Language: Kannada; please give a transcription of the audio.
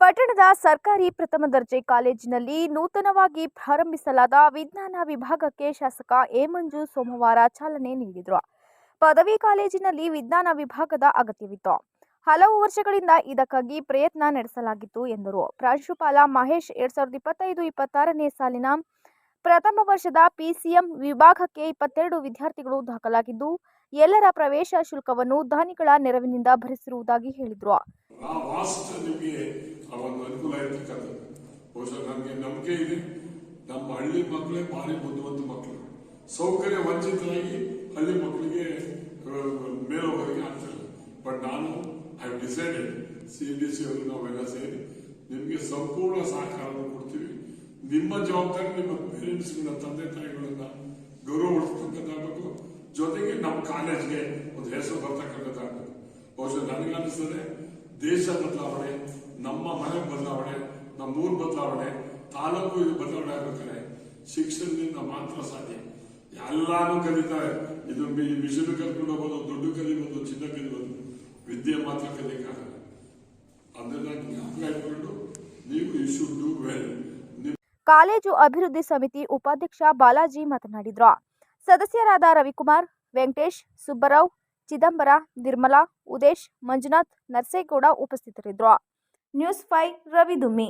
ಪಟ್ಟಣದ ಸರ್ಕಾರಿ ಪ್ರಥಮ ದರ್ಜೆ ಕಾಲೇಜಿನಲ್ಲಿ ನೂತನವಾಗಿ ಪ್ರಾರಂಭಿಸಲಾದ ವಿಜ್ಞಾನ ವಿಭಾಗಕ್ಕೆ ಶಾಸಕ ಎ ಮಂಜು ಸೋಮವಾರ ಚಾಲನೆ ನೀಡಿದರು. ಪದವಿ ಕಾಲೇಜಿನಲ್ಲಿ ವಿಜ್ಞಾನ ವಿಭಾಗದ ಅಗತ್ಯವಿತ್ತು. ಹಲವು ವರ್ಷಗಳಿಂದ ಇದಕ್ಕಾಗಿ ಪ್ರಯತ್ನ ನಡೆಸಲಾಗಿತ್ತು ಎಂದರು. ಪ್ರಾಂಶುಪಾಲ ಮಹೇಶ್ ಎರಡ್ ಸಾವಿರದ ಇಪ್ಪತ್ತೈದು ಇಪ್ಪತ್ತಾರನೇ ಸಾಲಿನ ಪ್ರಥಮ ವರ್ಷದ ಪಿಸಿಎಂ ವಿಭಾಗಕ್ಕೆ ಇಪ್ಪತ್ತೆರಡು ವಿದ್ಯಾರ್ಥಿಗಳು ದಾಖಲಾಗಿದ್ದು, ಎಲ್ಲರ ಪ್ರವೇಶ ಶುಲ್ಕವನ್ನು ದಾನಿಗಳ ನೆರವಿನಿಂದ ಭರಿಸಿರುವುದಾಗಿ ಹೇಳಿದರು. ಬಹುಶಃ ನಮಗೆ ನಂಬಿಕೆ ಇದೆ. ನಮ್ಮ ಹಳ್ಳಿ ಮಕ್ಕಳೇ ಭಾರಿ ಬುದ್ಧಿವಂತ ಮಕ್ಕಳು. ಸೌಕರ್ಯ ವಂಚಿತರಾಗಿ ಹಳ್ಳಿ ಮಕ್ಕಳಿಗೆ ಮೇಲೋಗೋರಿಗೆ ಆಗ್ತಿಲ್ಲ. ಬಟ್ ನಾನು I decided C B C ಅವರು ನಾವೆಲ್ಲ ಸೇರಿ ನಿಮಗೆ ಸಂಪೂರ್ಣ ಸಹಕಾರವನ್ನು ಕೊಡ್ತೀವಿ. ನಿಮ್ಮ ಜವಾಬ್ದಾರಿ ನಿಮ್ಮ ಪೇರೆಂಟ್ಸ್ಗಳ ತಂದೆ ತಾಯಿಗಳನ್ನ ಗೌರವ ಉಳಿಸ್ತಕ್ಕಂಥಾಗಬೇಕು ಜೊತೆಗೆ ನಮ್ಮ ಕಾಲೇಜ್ಗೆ ಒಂದು ಹೆಸರು ಬರ್ತಕ್ಕಂಥದ್ದಾಗಬೇಕು. ಬಹುಶಃ ನನಗೆ ಅನಿಸ್ತದೆ, ದೇಶ ಬದಲಾವಣೆ, ನಮ್ಮ ಮನೆ ಬದಲಾವಣೆ ನಮ್ಮ ಊರ್ ಬದಲಾವಣೆ, ತಾಲೂಕು ಇದು ಬದಲಾವಣೆ ಆಗ್ಬೇಕಾದ್ರೆ ಶಿಕ್ಷಣದಿಂದ ಮಾತ್ರ ಸಾಧ್ಯ. ಎಲ್ಲಾನು ಕಲಿತಾರೆ. ಇದು ಮಿಷನ್ ಕಲ್ಕೊಂಡು ಹೋಗೋದು ದುಡ್ಡು ಕಲಿಬೋದು, ಚಿನ್ನ ಕಲಿಬೋದು, ವಿದ್ಯೆ ಮಾತ್ರ ಕಲಿಯಕ್ಕಾಗಲ್ಲ. ಅದನ್ನ ಜ್ಞಾಪಕ ಇಟ್ಕೊಂಡು ನೀವು you should do well college ಅಭಿವೃದ್ಧಿ ಸಮಿತಿ ಉಪಾಧ್ಯಕ್ಷ ಬಾಲಾಜಿ ಮಾತನಾಡಿದ್ರು. ಸದಸ್ಯರಾದ ರವಿಕುಮಾರ್, ವೆಂಕಟೇಶ್, ಸುಬ್ಬರಾವ್, ಚಿದಂಬರ, ನಿರ್ಮಲಾ, ಉದೇಶ್, ಮಂಜುನಾಥ್, ನರ್ಸೇಗೌಡ ಉಪಸ್ಥಿತರಿದ್ದರು ನ್ಯೂಸ್ ಫೈವ್ ರವಿದುಮ್ಮಿ.